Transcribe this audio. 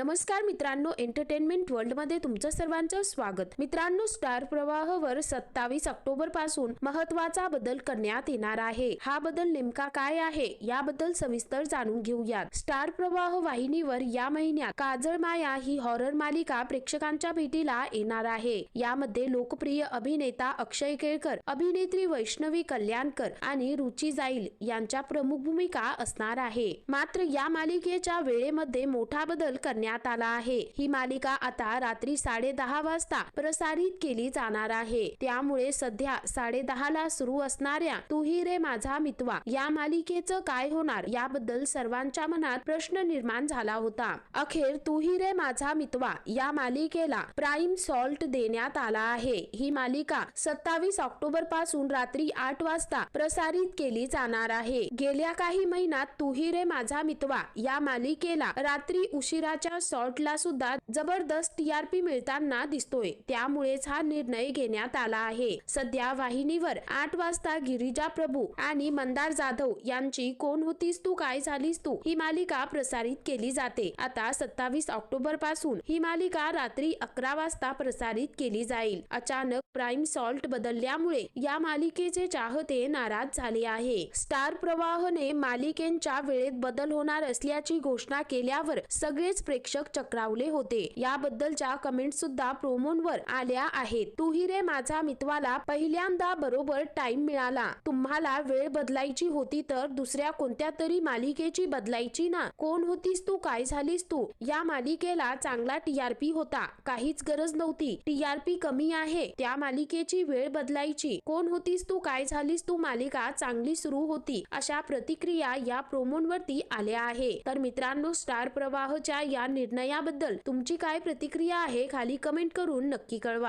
नमस्कार मित्रांनो एंटरटेनमेंट वर्ल्डमध्ये तुमचं सर्वांचं स्वागत. मित्रांनो स्टार प्रवाहवर सत्तावीस ऑक्टोबरपासून महत्त्वाचा बदल करण्यात येणार आहे. हा बदल नेमका काय आहे याबद्दल सविस्तर जाणून घेऊयात. स्टार प्रवाह वाहिनीवर या महिन्यात काजळ माया ही हॉरर मालिका प्रेक्षकांच्या भेटीला येणार आहे. यामध्ये लोकप्रिय अभिनेता अक्षय केळकर अभिनेत्री वैष्णवी कल्याणकर आणि रुची जाईल यांच्या प्रमुख भूमिका असणार आहे. मात्र या मालिकेच्या वेळेमध्ये मोठा बदल करण्यात आला आहे. ही मालिका आता रात्री साडे दहा वाजता प्रसारित केली जाणार आहे. त्यामुळे सध्या साडे ला सुरू असणाऱ्या तू ही रे माझा मितवा या मालिकेचं काय होणार याबद्दल सर्वांच्या मनात प्रश्न निर्माण झाला होता. अखेर तू ही रे माझा मितवा या मालिकेला प्राईम सॉल्ट देण्यात आला आहे. ही मालिका सत्तावीस ऑक्टोबरपासून रात्री आठ वाजता प्रसारित केली जाणार आहे. गेल्या काही महिन्यात तू ही रे माझा मितवा या मालिकेला रात्री उशिराच्या शॉर्टला सुद्धा जबरदस्त टीआरपी मिळताना दिसतोय. त्यामुळेच हा निर्णय घेण्यात आला आहे. सध्या वाहिनीवर आठ वाजता गिरिजा प्रभू आणि मंदार जाधव यांची कोण होतीस तू काय झालीस तू ही मालिका प्रसारित केली जाते. आता सत्तावीस ऑक्टोबरपासून ही मालिका रात्री अकरा वाजता प्रसारित केली जाईल. अचानक प्राईम सॉल्ट बदलल्यामुळे या मालिकेचे चाहते नाराज झाले आहे. स्टार प्रवाहने मालिकेच्या वेळेत बदल होणार असल्याची घोषणा केल्यावर सगळेच प्रेक्षक चक्रावले होते. याबद्दलच्या कमेंट सुद्धा प्रोमोंवर आल्या आहेत. तू ही रे माझा मितवाला पहिल्यांदा बरोबर टाइम मिळाला. तुम्हाला वेळ बदलायची होती तर दुसऱ्या कोणत्या तरी मालिकेची बदलायची ना. कोण होतीस तू? काय झालीस तू? या मालिकेला चांगला टीआरपी होता. काहीच गरज नव्हती. टीआरपी कमी आहे. त्या मालिकेची वेळ बदलायची. कोण होतीस तू? काय झालीस तू? मालिका चांगली सुरू होती. अशा प्रतिक्रिया या प्रोमोंवरती आल्या आहे. तर मित्रांनो स्टार प्रवाहच्या या निर्णयाबद्दल तुमची काय प्रतिक्रिया आहे खाली कमेंट करून नक्की कळवा.